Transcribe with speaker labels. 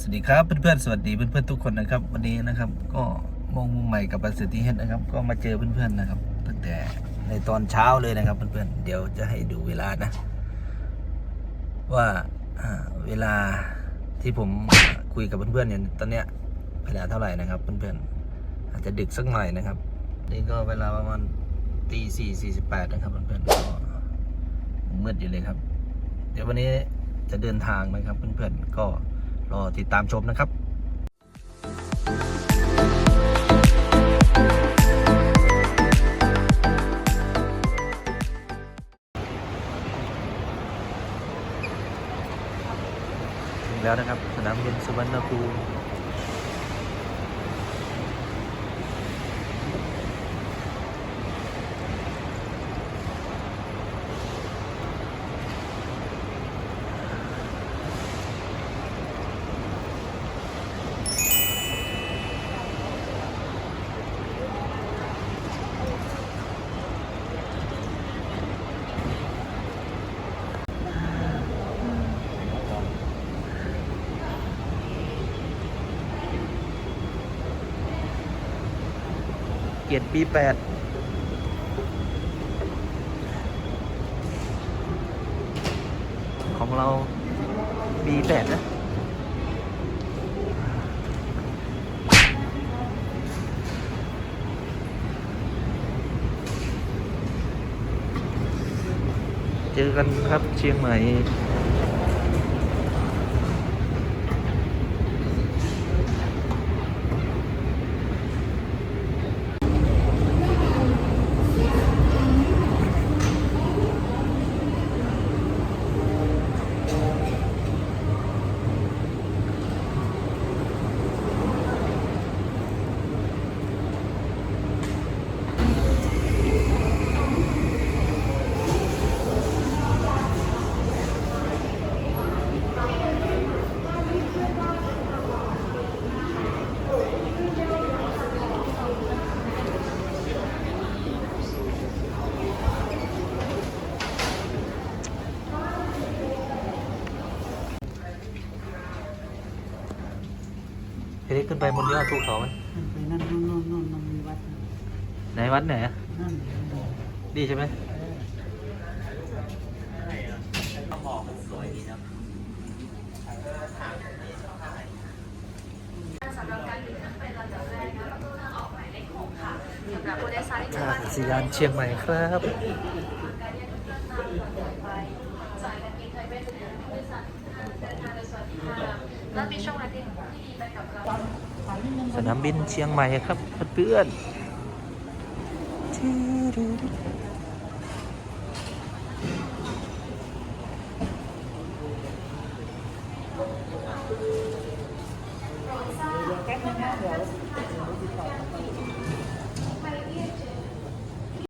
Speaker 1: สวัสดีครับเพื่อนๆสวัสดีเพื่อนๆทุกคนนะครับ วันนี้นะครับ ก็มองมุมใหม่กับประสิทธิเฮดนะครับ ก็มาเจอเพื่อนๆนะครับ ตั้งแต่ในตอนเช้าเลยนะครับเพื่อนๆเดี๋ยวจะให้ดูเวลานะ ว่าเวลาที่ผมคุยกับเพื่อนๆเนี่ยตอนเนี้ยเวลาเท่าไหร่นะครับเพื่อนๆอาจจะดึกสักหน่อยนะครับนี่ก็เวลาประมาณตีสี่สี่สิบแปดนะครับเพื่อนๆก็มืดอยู่เลยครับ เดี๋ยววันนี้จะเดินทางนะครับเพื่อนๆก็ รอติดตามชมนะครับถึงแล้วนะครับ สนามบินสุวรรณภูมิ เกียรติปีแปดของเราปีแปดนะเจอกันครับเชียงใหม่ เฮ้ยขึ้นไปบนยอดภูเขาไหม
Speaker 2: ไปนั่นนู่นนู่นนู่นนู่นมีวัดนะ
Speaker 1: ไหนวัดไหนอะ
Speaker 2: นั่นนั่น
Speaker 1: ดีใช่ไหม
Speaker 3: สำหรับการขึ้นเครื่องเป็นลำดับแรกนะประตูทางออกหมายเลขหกค่ะสำหรับผู้โดยสารที่จะ
Speaker 1: ท่า
Speaker 3: มา
Speaker 1: อากาศยานเชียงใหม่ครับ
Speaker 3: สารทุกท่านเดินทางโดยสวัสดิภาพและมีช่องทางที่ดีไปกับเรา
Speaker 1: สนามบินเชียงใหม่ครับเพื่อน